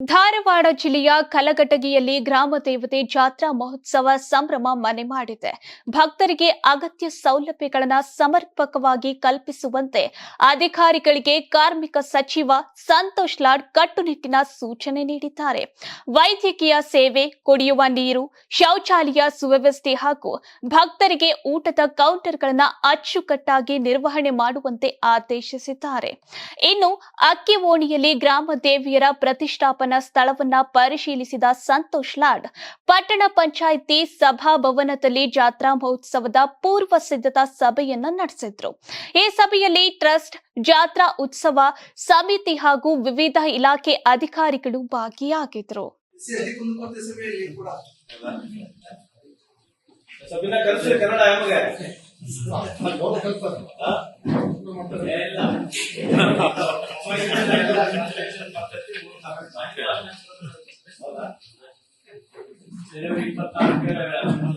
ಧಾರವಾಡ ಜಿಲ್ಲೆಯ ಕಲಘಟಗಿಯಲ್ಲಿ ಗ್ರಾಮ ದೇವತೆ ಜಾತ್ರಾ ಮಹೋತ್ಸವ ಸಂಭ್ರಮ ಮನೆ ಮಾಡಿದೆ. ಭಕ್ತರಿಗೆ ಅಗತ್ಯ ಸೌಲಭ್ಯಗಳನ್ನು ಸಮರ್ಪಕವಾಗಿ ಕಲ್ಪಿಸುವಂತೆ ಅಧಿಕಾರಿಗಳಿಗೆ ಕಾರ್ಮಿಕ ಸಚಿವ ಸಂತೋಷ್ ಲಾಡ್ ಕಟ್ಟುನಿಟ್ಟಿನ ಸೂಚನೆ ನೀಡಿದ್ದಾರೆ. ವೈದ್ಯಕೀಯ ಸೇವೆ, ಕುಡಿಯುವ ನೀರು, ಶೌಚಾಲಯ ಸುವ್ಯವಸ್ಥೆ ಹಾಗೂ ಭಕ್ತರಿಗೆ ಊಟದ ಕೌಂಟರ್ಗಳನ್ನು ಅಚ್ಚುಕಟ್ಟಾಗಿ ನಿರ್ವಹಣೆ ಮಾಡುವಂತೆ ಆದೇಶಿಸಿದ್ದಾರೆ. ಇನ್ನು ಅಕ್ಕಿ ಓಣಿಯಲ್ಲಿ ಗ್ರಾಮ ದೇವಿಯರ ಪ್ರತಿಷ್ಠಾಪನಾ ಸ್ಥಳವನ್ನ ಪರಿಶೀಲಿಸಿದ ಸಂತೋಷ್ ಲಾಡ್. ಪಟ್ಟಣ ಪಂಚಾಯಿತಿ ಸಭಾಭವನದಲ್ಲಿ ಜಾತ್ರಾ ಮಹೋತ್ಸವದ ಪೂರ್ವ ಸಿದ್ಧತಾ ಸಭೆಯನ್ನ ನಡೆಸಿದ್ರು. ಈ ಸಭೆಯಲ್ಲಿ ಟ್ರಸ್ಟ್ ಜಾತ್ರಾ ಉತ್ಸವ ಸಮಿತಿ ಹಾಗೂ ವಿವಿಧ ಇಲಾಖೆ ಅಧಿಕಾರಿಗಳು ಭಾಗಿಯಾಗಿದ್ರು. ಸೇರಿ ಕುಂದುಕೊರತೆ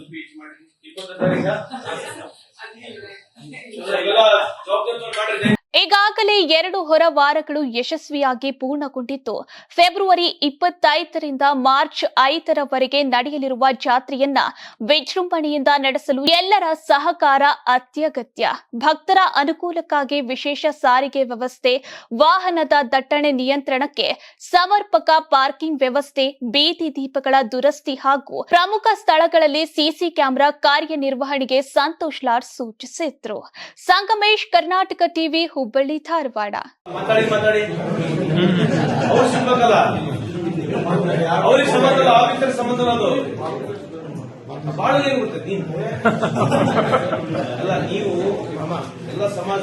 ಸ್ಪೀಚ್ ಮಾಡಿ. ಇಪ್ಪತ್ತು ಈಗಾಗಲೇ ಎರಡು ಹೊರ ವಾರಗಳು ಯಶಸ್ವಿಯಾಗಿ ಪೂರ್ಣಗೊಂಡಿದ್ದು, ಫೆಬ್ರವರಿ ಇಪ್ಪತ್ತೈದರಿಂದ ಮಾರ್ಚ್ ಐದರವರೆಗೆ ನಡೆಯಲಿರುವ ಜಾತ್ರೆಯನ್ನ ವಿಜೃಂಭಣೆಯಿಂದ ನಡೆಸಲು ಎಲ್ಲರ ಸಹಕಾರ ಅತ್ಯಗತ್ಯ. ಭಕ್ತರ ಅನುಕೂಲಕ್ಕಾಗಿ ವಿಶೇಷ ಸಾರಿಗೆ ವ್ಯವಸ್ಥೆ, ವಾಹನದ ದಟ್ಟಣೆ ನಿಯಂತ್ರಣಕ್ಕೆ ಸಮರ್ಪಕ ಪಾರ್ಕಿಂಗ್ ವ್ಯವಸ್ಥೆ, ಬೀದಿ ದೀಪಗಳ ದುರಸ್ತಿ ಹಾಗೂ ಪ್ರಮುಖ ಸ್ಥಳಗಳಲ್ಲಿ ಸಿಸಿ ಕ್ಯಾಮೆರಾ ಕಾರ್ಯನಿರ್ವಹಣೆಗೆ ಸಂತೋಷ್ ಲಾಡ್ ಸೂಚಿಸಿದ್ರು. ಸಂಗಮೇಶ್, ಕರ್ನಾಟಕ ಟಿವಿ, ಹುಬ್ಬಳ್ಳಿ ಧಾರವಾಡ ಅಲ್ಲ, ನೀವು ಎಲ್ಲ ಸಮಾಜ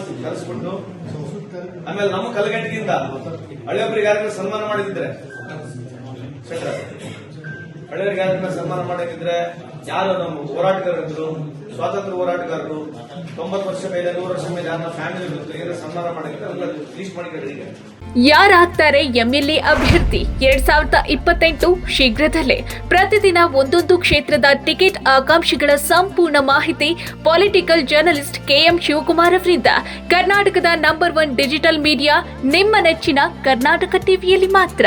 ಆಮೇಲೆ ನಮ್ಮ ಕಲಗಟ್ಟಿಗಿಂತ ಹಳೆಯೊಬ್ಬರಿಗೆ ಯಾರನ್ನ ಸನ್ಮಾನ ಮಾಡಿದ್ರೆ ಹಳೆಯವ್ರಿಗೆ ಯಾರನ್ನ ಸನ್ಮಾನ ಮಾಡಿದ್ರೆ ಯಾರು ನಮ್ಮ ಹೋರಾಟಗಾರರಿದ್ರು ಸ್ವಾತಂತ್ರ್ಯ ಹೋರಾಟಗಾರರು, ತೊಂಬತ್ತು ವರ್ಷ ಮೇಲೆ, ನೂರು ವರ್ಷ ಮೇಲೆ ಅಂತ ಫ್ಯಾಮಿಲಿ ಬಂತು ಏನೋ ಸನ್ಮಾನ ಮಾಡಿದ್ರೆ ಮಾಡಿಕೊಳ್ಳಿ ಈಗ ಯಾರಾಗ್ತಾರೆ ಎಂಎಲ್ಎ ಅಭ್ಯರ್ಥಿ? ಎರಡ್ ಸಾವಿರದ ಇಪ್ಪತ್ತೆಂಟು ಶೀಘ್ರದಲ್ಲೇ. ಪ್ರತಿದಿನ ಒಂದೊಂದು ಕ್ಷೇತ್ರದ ಟಿಕೆಟ್ ಆಕಾಂಕ್ಷಿಗಳ ಸಂಪೂರ್ಣ ಮಾಹಿತಿ ಪೊಲಿಟಿಕಲ್ ಜರ್ನಲಿಸ್ಟ್ ಕೆಎಂ ಶಿವಕುಮಾರ್ ಅವರಿಂದ. ಕರ್ನಾಟಕದ ನಂಬರ್ ಒನ್ ಡಿಜಿಟಲ್ ಮೀಡಿಯಾ ನಿಮ್ಮ ನೆಚ್ಚಿನ ಕರ್ನಾಟಕ ಟಿವಿಯಲ್ಲಿ ಮಾತ್ರ.